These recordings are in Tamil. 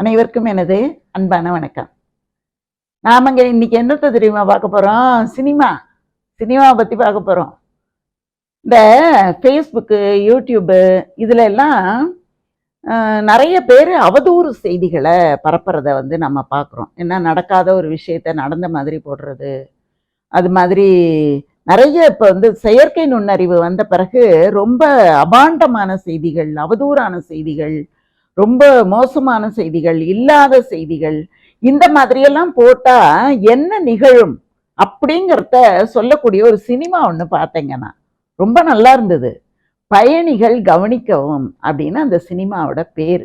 அனைவருக்கும் எனது அன்பான வணக்கம். நாமங்க இன்னைக்கு என்னத்தை தெரியுமா பார்க்க போறோம்? சினிமா. சினிமாவை பத்தி பார்க்க போறோம். இந்த ஃபேஸ்புக்கு யூடியூப்பு இதில் எல்லாம் நிறைய பேர் அவதூறு செய்திகளை பரப்புறத வந்து நம்ம பார்க்குறோம். என்ன நடக்காத ஒரு விஷயத்த நடந்த மாதிரி போடுறது. அது மாதிரி நிறைய இப்போ வந்து செயற்கை நுண்ணறிவு வந்த பிறகு ரொம்ப அபாண்டமான செய்திகள் அவதூறான செய்திகள் ரொம்ப மோசமான செய்திகள் இல்லாத செய்திகள் இந்த மாதிரியெல்லாம் போட்டா என்ன நிகழும் அப்படிங்கிறத சொல்லக்கூடிய ஒரு சினிமா ஒன்று பார்த்தேங்க நான் ரொம்ப நல்லா இருந்தது. பயணிகள் கவனிக்கவும் அப்படின்னு அந்த சினிமாவோட பேர்.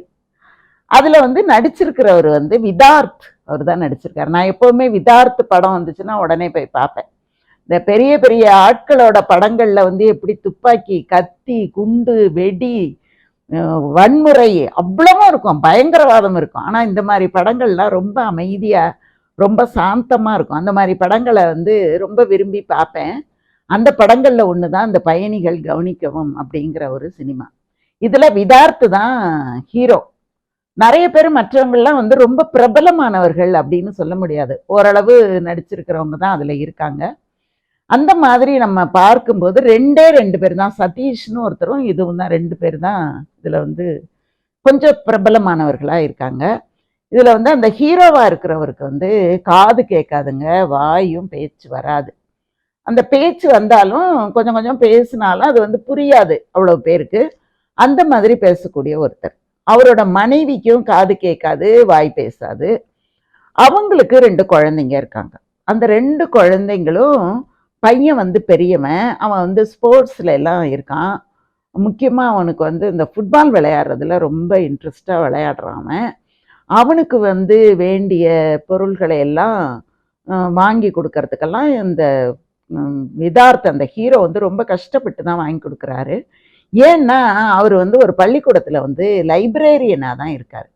அதுல வந்து நடிச்சிருக்கிறவர் வந்து விதார்த் அவர் தான் நடிச்சிருக்காரு. நான் எப்போவுமே விதார்த் படம் வந்துச்சுன்னா உடனே போய் பார்ப்பேன். இந்த பெரிய பெரிய ஆட்களோட படங்கள்ல வந்து எப்படி துப்பாக்கி கத்தி குண்டு வெடி வன்முறை அவ்வளவும் இருக்கும் பயங்கரவாதம் இருக்கும். ஆனால் இந்த மாதிரி படங்கள்லாம் ரொம்ப அமைதியாக ரொம்ப சாந்தமாக இருக்கும். அந்த மாதிரி படங்களை வந்து ரொம்ப விரும்பி பார்ப்பேன். அந்த படங்களில் ஒன்று தான் இந்த பயணிகள் கவனிக்கவும் அப்படிங்கிற ஒரு சினிமா. இதில் விதார்த்து தான் ஹீரோ. நிறைய பேர் மற்றவங்கள்லாம் வந்து ரொம்ப பிரபலமானவர்கள் அப்படின்னு சொல்ல முடியாது. ஓரளவு நடிச்சிருக்கிறவங்க தான் அதில் இருக்காங்க. அந்த மாதிரி நம்ம பார்க்கும்போது ரெண்டே ரெண்டு பேர் தான். சதீஷ்னு ஒருத்தரும் இதுவும் தான் ரெண்டு பேர் தான் இதில் வந்து கொஞ்சம் பிரபலமானவர்களாக இருக்காங்க. இதில் வந்து அந்த ஹீரோவாக இருக்கிறவருக்கு வந்து காது கேட்காதுங்க வாயும் பேச்சு வராது. அந்த பேச்சு வந்தாலும் கொஞ்சம் கொஞ்சம் பேசினாலும் அது வந்து புரியாது அவ்வளோ பேருக்கு. அந்த மாதிரி பேசக்கூடிய ஒருத்தர். அவரோட மனைவிக்கும் காது கேட்காது வாய் பேசாது. அவங்களுக்கு ரெண்டு குழந்தைங்க இருக்காங்க. அந்த ரெண்டு குழந்தைங்களும் பையன் வந்து பெரியவன். அவன் வந்து ஸ்போர்ட்ஸில் எல்லாம் இருக்கான். முக்கியமாக அவனுக்கு வந்து இந்த ஃபுட்பால் விளையாடுறதுல ரொம்ப இன்ட்ரெஸ்டாக விளையாடுறான் அவன். அவனுக்கு வந்து வேண்டிய பொருள்களை எல்லாம் வாங்கி கொடுக்கறதுக்கெல்லாம் இந்த விதார்த்த அந்த ஹீரோ வந்து ரொம்ப கஷ்டப்பட்டு தான் வாங்கி கொடுக்குறாரு. ஏன்னா அவர் வந்து ஒரு பள்ளிக்கூடத்தில் வந்து லைப்ரேரியனாக தான் இருக்கார்.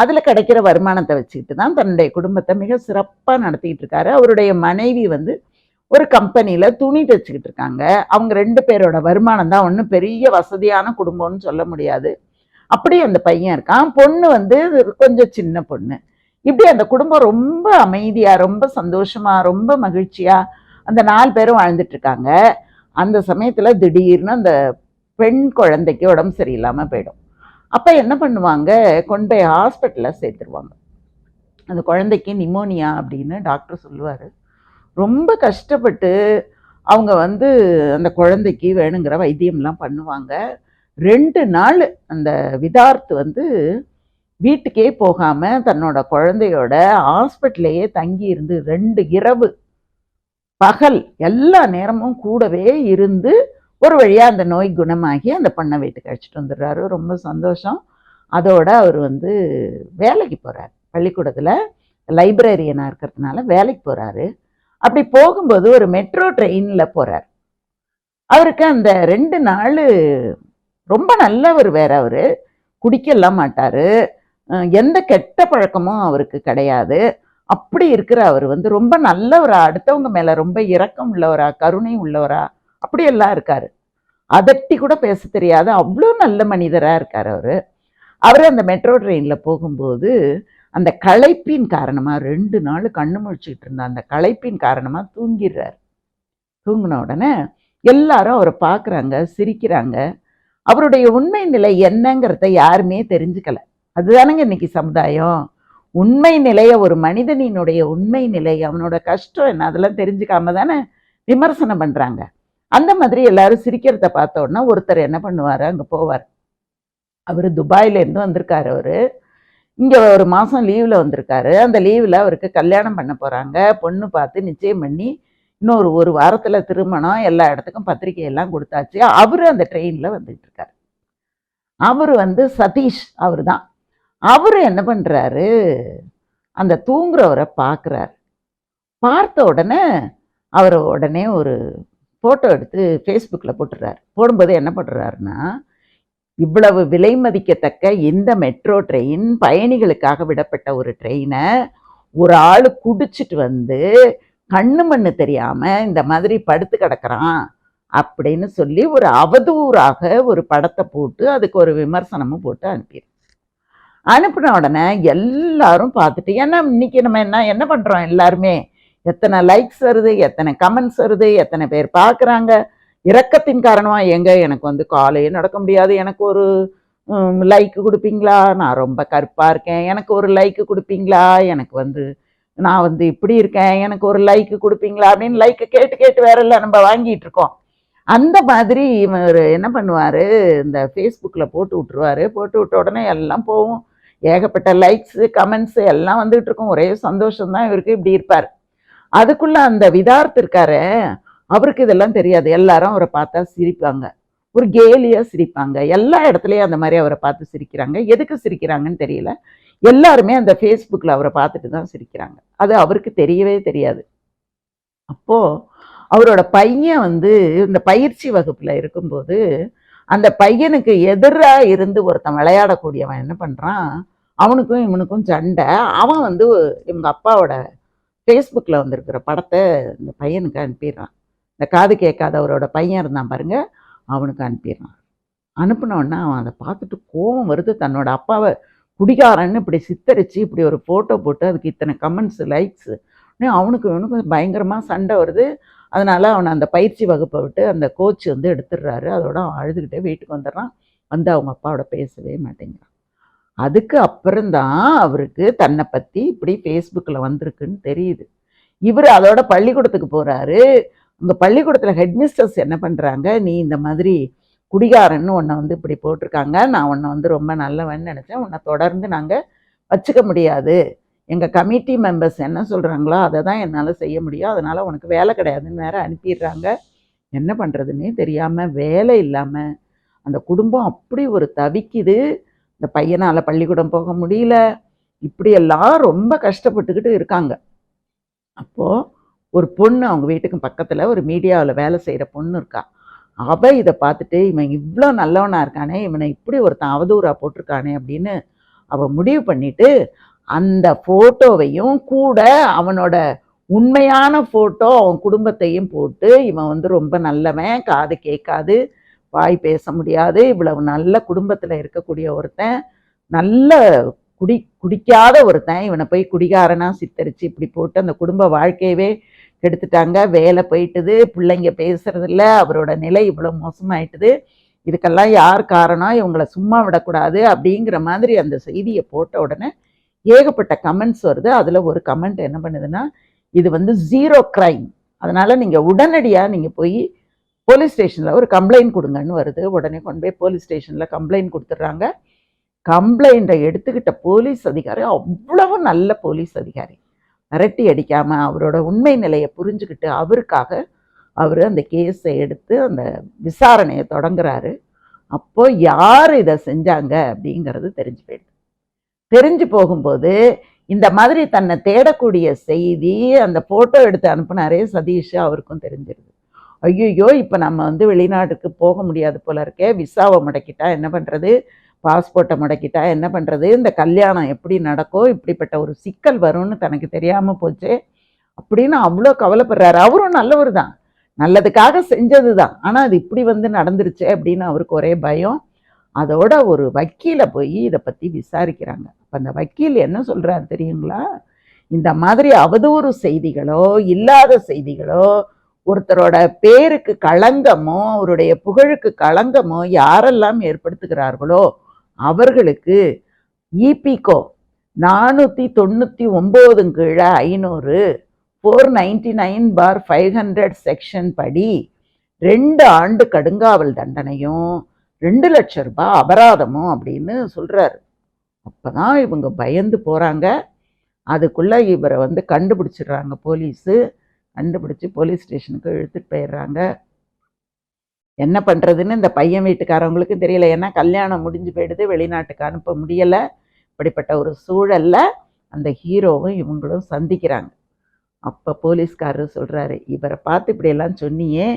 அதில் கிடைக்கிற வருமானத்தை வச்சுக்கிட்டு தான் தன்னுடைய குடும்பத்தை மிக சிறப்பாக நடத்திக்கிட்டு இருக்காரு. அவருடைய மனைவி வந்து ஒரு கம்பெனியில் துணி தைச்சிக்கிட்டு இருக்காங்க. அவங்க ரெண்டு பேரோட வருமானம் தான் ஒன்றும் பெரிய வசதியான குடும்பம்னு சொல்ல முடியாது. அப்படி அந்த பையன் இருக்கான். பொண்ணு வந்து கொஞ்சம் சின்ன பொண்ணு. இப்படி அந்த குடும்பம் ரொம்ப அமைதியாக ரொம்ப சந்தோஷமாக ரொம்ப மகிழ்ச்சியாக அந்த நாலு பேரும் வாழ்ந்துட்டு இருக்காங்க. அந்த சமயத்தில் திடீர்னு அந்த பெண் குழந்தைக்கு உடம்பு சரியில்லாமல் போயிடும். அப்போ என்ன பண்ணுவாங்க? கொண்டு போய் ஹாஸ்பிட்டலில் சேர்த்துருவாங்க. அந்த குழந்தைக்கு நிமோனியா அப்படின்னு டாக்டர் சொல்லுவார். ரொம்ப கஷ்டப்பட்டு அவங்க வந்து அந்த குழந்தைக்கு வேணுங்கிற வைத்தியம்லாம் பண்ணுவாங்க. ரெண்டு நாள் அந்த விதார்த்து வந்து வீட்டுக்கே போகாமல் தன்னோட குழந்தையோட ஹாஸ்பிட்டல்லையே தங்கி இருந்து ரெண்டு இரவு பகல் எல்லா நேரமும் கூடவே இருந்து ஒரு வழியாக அந்த நோய் குணமாகி அந்த பண்ணை வீட்டுக்கு அழைச்சிட்டு வந்துடுறாரு. ரொம்ப சந்தோஷம். அதோட அவர் வந்து வேலைக்கு போகிறார் பள்ளிக்கூடத்தில் லைப்ரரியனாக இருக்கிறதுனால வேலைக்கு போகிறாரு அப்படி போகும்போது ஒரு மெட்ரோ ட்ரெயினில் போகிறார் அவருக்கு அந்த ரெண்டு நாள் ரொம்ப நல்லவர் வேற அவர். குடிக்கலாம் மாட்டார். எந்த கெட்ட பழக்கமும் அவருக்கு கிடையாது. அப்படி இருக்கிற அவர் வந்து ரொம்ப நல்லவரா அடுத்தவங்க மேலே ரொம்ப இரக்கம் உள்ளவரா கருணை உள்ளவரா அப்படியெல்லாம் இருக்கார். அதட்டி கூட பேச தெரியாத. அவ்வளோ நல்ல மனிதராக இருக்கார் அவர். அவர் அந்த மெட்ரோ ட்ரெயினில் போகும்போது அந்த களைப்பின் காரணமாக ரெண்டு நாள் கண்ணு முழிச்சுக்கிட்டு இருந்த அந்த களைப்பின் காரணமாக தூங்கிடுறாரு. தூங்கின உடனே எல்லாரும் அவரை பார்க்குறாங்க சிரிக்கிறாங்க. அவருடைய உண்மை நிலை என்னங்கிறத யாருமே தெரிஞ்சுக்கல. அதுதானங்க இன்னைக்கு சமுதாயம். உண்மை நிலையை ஒரு மனிதனினுடைய உண்மை நிலை அவனோட கஷ்டம் என்ன அதெல்லாம் தெரிஞ்சுக்காம தானே விமர்சனம் பண்ணுறாங்க அந்த மாதிரி எல்லாரும் சிரிக்கிறத பார்த்த உடனே ஒருத்தர் என்ன பண்ணுவார் அங்கே போவார். அவர் துபாயிலேருந்து வந்திருக்கார் வந்திருக்காரு இங்கே ஒரு மாதம் லீவில் வந்திருக்காரு. அந்த லீவில் அவருக்கு கல்யாணம் பண்ண போகிறாங்க பொண்ணு பார்த்து நிச்சயம் பண்ணி இன்னொரு ஒரு வாரத்தில் திருமணம் எல்லா இடத்துக்கும் பத்திரிக்கையெல்லாம் கொடுத்தாச்சு. அவர் அந்த ட்ரெயினில் வந்துட்டு இருக்காரு. அவர் வந்து சதீஷ் அவர் தான் அவர் என்ன பண்ணுறாரு அந்த தூங்குறவரை பார்க்குறாரு பார்த்த உடனே அவர் உடனே ஒரு ஃபோட்டோ எடுத்து ஃபேஸ்புக்கில் போட்டுறாரு போடும்போது என்ன பண்ணுறாருன்னா இவ்வளவு விலை மதிக்கத்தக்க இந்த மெட்ரோ ட்ரெயின் பயணிகளுக்காக விடப்பட்ட ஒரு ட்ரெயினை ஒரு ஆள் குடிச்சிட்டு வந்து கண்ணு மண்ணு தெரியாம இந்த மாதிரி படுத்து கிடக்கிறான் அப்படின்னு சொல்லி ஒரு அவதூறாக ஒரு படத்தை போட்டு அதுக்கு ஒரு விமர்சனமும் போட்டு அனுப்பிடு அனுப்பின உடனே எல்லாரும் பார்த்துட்டு ஏன்னா இன்னைக்கு நம்ம என்ன என்ன பண்ணுறோம் எல்லாருமே? எத்தனை லைக்ஸ் வருது எத்தனை கமெண்ட்ஸ் வருது எத்தனை பேர் பார்க்குறாங்க? இறக்கத்தின் காரணமாக எங்க எனக்கு வந்து காலையே நடக்க முடியாது? எனக்கு ஒரு லைக் கொடுப்பீங்களா? நான் ரொம்ப கருப்பாக இருக்கேன். எனக்கு ஒரு லைக் கொடுப்பீங்களா? எனக்கு வந்து நான் வந்து இப்படி இருக்கேன். எனக்கு ஒரு லைக்கு கொடுப்பீங்களா? அப்படின்னு லைக்கு கேட்டு கேட்டு வேற இல்லை நம்ம வாங்கிட்டு இருக்கோம். அந்த மாதிரி இவர் என்ன பண்ணுவார்? இந்த ஃபேஸ்புக்கில் போட்டு விட்ருவாரு போட்டு விட்ட உடனே எல்லாம் போகும் ஏகப்பட்ட லைக்ஸு கமெண்ட்ஸு எல்லாம் வந்துகிட்டு இருக்கும். ஒரே சந்தோஷம் தான் இவருக்கு இப்படி இருப்பார். அதுக்குள்ளே அந்த விதார்த்து இருக்காரு அவருக்கு இதெல்லாம் தெரியாது. எல்லாரும் அவரை பார்த்தா சிரிப்பாங்க. ஒரு கேலியாக சிரிப்பாங்க. எல்லா இடத்துலையும் அந்த மாதிரி அவரை பார்த்து சிரிக்கிறாங்க. எதுக்கு சிரிக்கிறாங்கன்னு தெரியல. எல்லாருமே அந்த ஃபேஸ்புக்கில் அவரை பார்த்துட்டு தான் சிரிக்கிறாங்க. அது அவருக்கு தெரியவே தெரியாது. அப்போது அவரோட பையன் வந்து இந்த பயிற்சி வகுப்பில் இருக்கும்போது அந்த பையனுக்கு எதிராக இருந்து ஒருத்தன் விளையாடக்கூடியவன் என்ன பண்ணுறான் அவனுக்கும் இவனுக்கும் சண்டை. அவன் வந்து இவங்க அப்பாவோட ஃபேஸ்புக்கில் வந்திருக்கிற படத்தை இந்த பையனுக்கு அனுப்பிடுறான். இந்த காது கேட்காதவரோட பையன் இருந்தான் பாருங்க அவனுக்கு அனுப்பிடுறான். அனுப்பினோடனே அவன் அதை பார்த்துட்டு கோபம் வருது. தன்னோட அப்பாவை குடிகாரன்னு இப்படி சித்தரித்து இப்படி ஒரு ஃபோட்டோ போட்டு அதுக்கு இத்தனை கமெண்ட்ஸு லைக்ஸு அவனுக்கு இவனுக்கும் பயங்கரமாக சண்டை வருது. அதனால் அவனை அந்த பயிற்சி வகுப்பை விட்டு அந்த கோச் வந்து எடுத்துடுறாரு. அதோட அவன் அழுதுகிட்டே வீட்டுக்கு வந்துடுறான். வந்து அவங்க அப்பாவோட பேசவே மாட்டேங்கிறான். அதுக்கு அப்புறம்தான் அவருக்கு தன்னை பற்றி இப்படி ஃபேஸ்புக்கில் வந்திருக்குன்னு தெரியுது. இவர் அதோட பள்ளிக்கூடத்துக்கு போகிறாரு உங்கள் பள்ளிக்கூடத்தில் ஹெட்மிஸ்டர்ஸ் என்ன பண்ணுறாங்க நீ இந்த மாதிரி குடிகாரன்னு உன்னை வந்து இப்படி போட்டிருக்காங்க. நான் உன்னை வந்து ரொம்ப நல்லவன் நினச்சேன். உன்னை தொடர்ந்து நாங்கள் வச்சுக்க முடியாது. எங்கள் கமிட்டி மெம்பர்ஸ் என்ன சொல்கிறாங்களோ அதை தான் என்னால் செய்ய முடியும். அதனால் உனக்கு வேலை கிடையாதுன்னு வேறு அனுப்பிடுறாங்க. என்ன பண்ணுறதுன்னே தெரியாமல் வேலை இல்லாமல் அந்த குடும்பம் அப்படி ஒரு தவிக்குது. இந்த பையனால் பள்ளிக்கூடம் போக முடியல. இப்படியெல்லாம் ரொம்ப கஷ்டப்பட்டுக்கிட்டு இருக்காங்க. அப்போது ஒரு பொண்ணு அவங்க வீட்டுக்கு பக்கத்தில் ஒரு மீடியாவில் வேலை செய்கிற பொண்ணு இருக்கா. அவள் இதை பார்த்துட்டு இவன் இவ்வளோ நல்லவனாக இருக்கானே இவனை இப்படி ஒருத்தன் அவதூறாக போட்டிருக்கானே அப்படின்னு அவள் முடிவு பண்ணிட்டு அந்த ஃபோட்டோவையும் கூட அவனோட உண்மையான ஃபோட்டோ அவன் குடும்பத்தையும் போட்டு இவன் வந்து ரொம்ப நல்லவன் காது கேட்காது வாய் பேச முடியாது இவ்வளவு நல்ல குடும்பத்தில் இருக்கக்கூடிய ஒருத்தன் நல்ல குடி குடிக்காத ஒருத்தன் இவனை போய் குடிகாரனாக சித்தரித்து இப்படி போட்டு அந்த குடும்ப வாழ்க்கையவே கெடுத்துட்டாங்க வேலை போயிட்டுது பிள்ளைங்க பேசுறதில்ல அவரோட நிலை இவ்வளோ மோசமாயிட்டுது இதுக்கெல்லாம் யார் காரணம் இவங்களை சும்மா விடக்கூடாது அப்படிங்கிற மாதிரி அந்த செய்தியை போட்ட உடனே ஏகப்பட்ட கமெண்ட்ஸ் வருது. அதில் ஒரு கமெண்ட் என்ன பண்ணுதுன்னா இது வந்து ஜீரோ க்ரைம் அதனால் நீங்கள் உடனடியாக நீங்கள் போய் போலீஸ் ஸ்டேஷனில் ஒரு கம்ப்ளைண்ட் கொடுங்கன்னு வருது. உடனே கொண்டு போய் போலீஸ் ஸ்டேஷனில் கம்ப்ளைண்ட் கொடுத்துட்றாங்க. கம்ப்ளைண்ட்டை எடுத்துக்கிட்ட போலீஸ் அதிகாரி அவ்வளவு நல்ல போலீஸ் அதிகாரி. மிரட்டி அடிக்காமல் அவரோட உண்மை நிலையை புரிஞ்சுக்கிட்டு அவருக்காக அவர் அந்த கேஸை எடுத்து அந்த விசாரணையை தொடங்குறாரு. அப்போ யார் இதை செஞ்சாங்க அப்படிங்கிறது தெரிஞ்சு போயிடுது. தெரிஞ்சு போகும்போது இந்த மாதிரி தன்னை தேடக்கூடிய செய்தி அந்த ஃபோட்டோ எடுத்து அனுப்புனாரே சதீஷ் அவருக்கும் தெரிஞ்சிருது. ஐயோ இப்போ நம்ம வந்து வெளிநாட்டுக்கு போக முடியாது போல இருக்கே விசாவை முடக்கிட்டா என்ன பண்ணுறது பாஸ்போர்ட்டை முடக்கிட்டா என்ன பண்ணுறது இந்த கல்யாணம் எப்படி நடக்கும் இப்படிப்பட்ட ஒரு சிக்கல் வரும்னு தனக்கு தெரியாமல் போச்சு. அப்படின்னு அவ்வளோ கவலைப்படுறாரு. அவரும் நல்லவர் தான். நல்லதுக்காக செஞ்சது தான். ஆனால் அது இப்படி வந்து நடந்துருச்சு அப்படின்னு அவருக்கு ஒரே பயம். அதோட ஒரு வக்கீலை போய் இதை பற்றி விசாரிக்கிறாங்க. அப்போ அந்த வக்கீல் என்ன சொல்கிறாரு தெரியுங்களா? இந்த மாதிரி அவதூறு செய்திகளோ இல்லாத செய்திகளோ ஒருத்தரோட பேருக்கு களங்கமோ அவருடைய புகழுக்கு களங்கமோ யாரெல்லாம் ஏற்படுத்துகிறார்களோ அவர்களுக்கு இபிகோ நானூற்றி தொண்ணூற்றி ஒம்போதும் கீழே ஐநூறு ஃபோர் நைன்டி நைன் பார் ஃபைவ் ஹண்ட்ரட் செக்ஷன் படி ரெண்டு ஆண்டு கடுங்காவல் தண்டனையும் ரெண்டு லட்ச ரூபாய் அபராதமும் அப்படின்னு சொல்கிறாரு அப்போ தான் இவங்க பயந்து போகிறாங்க அதுக்குள்ளே இவரை வந்து கண்டுபிடிச்சிடுறாங்க போலீஸு. கண்டுபிடிச்சி போலீஸ் ஸ்டேஷனுக்கு இழுத்துட்டு போயிடுறாங்க. என்ன பண்ணுறதுன்னு இந்த பையன் வீட்டுக்காரவங்களுக்கும் தெரியல. ஏன்னா கல்யாணம் முடிஞ்சு போயிடுது. வெளிநாட்டுக்கு அனுப்ப முடியலை. இப்படிப்பட்ட ஒரு சூழலில் அந்த ஹீரோவும் இவங்களும் சந்திக்கிறாங்க. அப்போ போலீஸ்காரர் சொல்கிறாரு இவரை பார்த்து இப்படியெல்லாம் சொன்னியே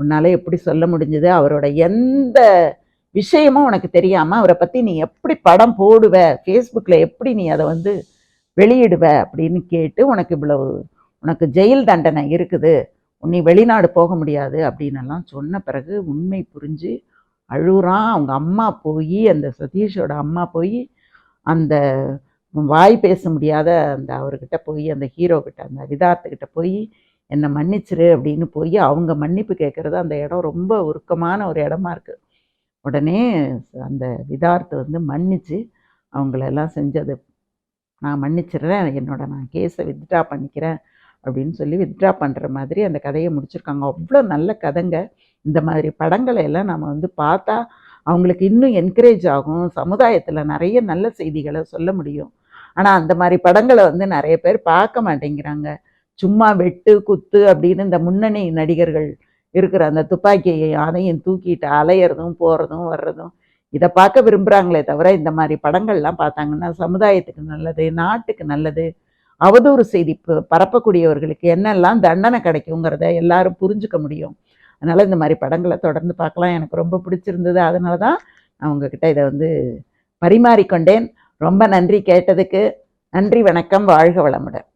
உன்னால் எப்படி சொல்ல முடிஞ்சது? அவரோட எந்த விஷயமும் உனக்கு தெரியாமல் அவரை பற்றி நீ எப்படி படம் போடுவ? ஃபேஸ்புக்கில் எப்படி நீ அதை வந்து வெளியிடுவ? அப்படின்னு கேட்டு உனக்கு இவ்வளவு உனக்கு ஜெயில் தண்டனை இருக்குது. உன்னை வெளிநாடு போக முடியாது அப்படின்னெல்லாம் சொன்ன பிறகு உண்மை புரிஞ்சு அழுகுறான் அவங்க அம்மா போய் அந்த சதீஷோட அம்மா போய் அந்த வாய் பேச முடியாத அந்த அவர்கிட்ட போய் அந்த ஹீரோ கிட்ட அந்த விதார்த்துக்கிட்ட போய் என்னை மன்னிச்சிரு அப்படின்னு போய் அவங்க மன்னிப்பு கேட்குறது அந்த இடம் ரொம்ப உருக்கமான ஒரு இடமா இருக்குது உடனே அந்த விதார்த்து வந்து மன்னிச்சு அவங்களெல்லாம் செஞ்சது நான் மன்னிச்சிடுறேன் என்னோட நான் கேஸை வித்ட்ரா பண்ணிக்கிறேன் அப்படின்னு சொல்லி வித்ட்ரா பண்ணுற மாதிரி அந்த கதையை முடிச்சிருக்காங்க. அவ்வளோ நல்ல கதைங்க. இந்த மாதிரி படங்களை எல்லாம் நம்ம வந்து பார்த்தா அவங்களுக்கு இன்னும் என்கரேஜ் ஆகும். சமுதாயத்தில் நிறைய நல்ல செய்திகளை சொல்ல முடியும். ஆனால் அந்த மாதிரி படங்களை வந்து நிறைய பேர் பார்க்க மாட்டேங்கிறாங்க. சும்மா வெட்டு குத்து அப்படின்னு இந்த முன்னணி நடிகர்கள் இருக்கிற அந்த துப்பாக்கியை அதையும் தூக்கிட்டு அலையிறதும் போகிறதும் வர்றதும் இதை பார்க்க விரும்புகிறாங்களே தவிர இந்த மாதிரி படங்கள்லாம் பார்த்தாங்கன்னா சமுதாயத்துக்கு நல்லது நாட்டுக்கு நல்லது அவதூறு செய்தி பரப்பக்கூடியவர்களுக்கு என்னெல்லாம் தண்டனை கிடைக்குங்கிறத எல்லாரும் புரிஞ்சுக்க முடியும். அதனால் இந்த மாதிரி படங்களை தொடர்ந்து பார்க்கலாம். எனக்கு ரொம்ப பிடிச்சிருந்தது. அதனால தான் நான் உங்ககிட்ட இதை வந்து பரிமாறிக்கொண்டேன். ரொம்ப நன்றி கேட்டதுக்கு. நன்றி வணக்கம். வாழ்க வளமுடன்.